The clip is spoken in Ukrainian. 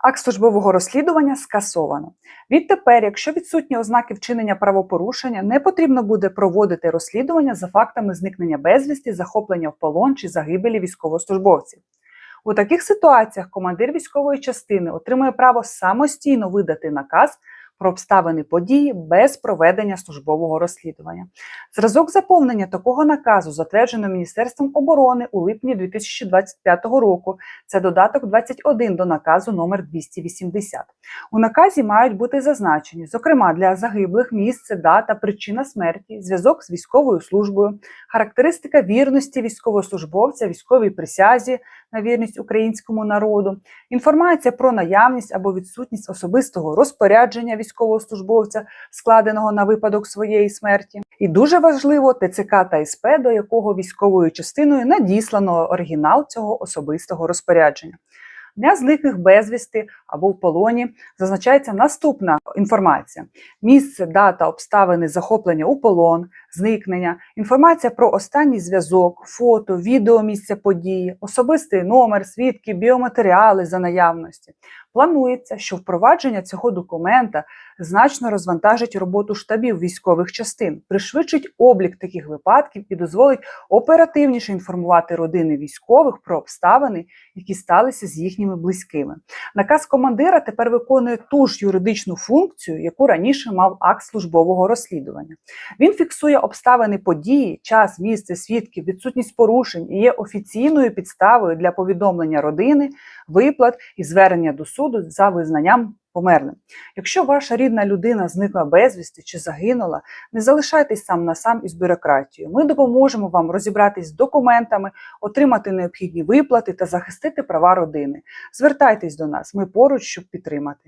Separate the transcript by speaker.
Speaker 1: Акт службового розслідування скасовано. Відтепер, якщо відсутні ознаки вчинення правопорушення, не потрібно буде проводити розслідування за фактами зникнення безвісті, захоплення в полон чи загибелі військовослужбовців. У таких ситуаціях командир військової частини отримує право самостійно видати наказ про обставини події без проведення службового розслідування. Зразок заповнення такого наказу затверджено Міністерством оборони у липні 2025 року. Це додаток 21 до наказу номер 280. У наказі мають бути зазначені, зокрема, для загиблих місце, дата, причина смерті, зв'язок з військовою службою, характеристика вірності військовослужбовця, військовій присязі на вірність українському народу, інформація про наявність або відсутність особистого розпорядження військовослужбовця, складеного на випадок своєї смерті. І дуже важливо ТЦК та СП, до якого військовою частиною надіслано оригінал цього особистого розпорядження. Дня зниклих безвісти або в полоні. Зазначається наступна інформація: місце, дата, обставини захоплення у полон, зникнення, інформація про останній зв'язок, фото, відео місця події, особистий номер, свідки, біоматеріали за наявності. Планується, що впровадження цього документа значно розвантажить роботу штабів військових частин, пришвидшить облік таких випадків і дозволить оперативніше інформувати родини військових про обставини, які сталися з їхніми близькими. Наказ командира тепер виконує ту ж юридичну функцію, яку раніше мав акт службового розслідування. Він фіксує обставини події, час, місце, свідків, відсутність порушень і є офіційною підставою для повідомлення родини, виплат і звернення до суду за визнанням померлим. Якщо ваша рідна людина зникла безвісти чи загинула, не залишайтесь сам на сам із бюрократією. Ми допоможемо вам розібратись з документами, отримати необхідні виплати та захистити права родини. Звертайтесь до нас, ми поруч, щоб підтримати.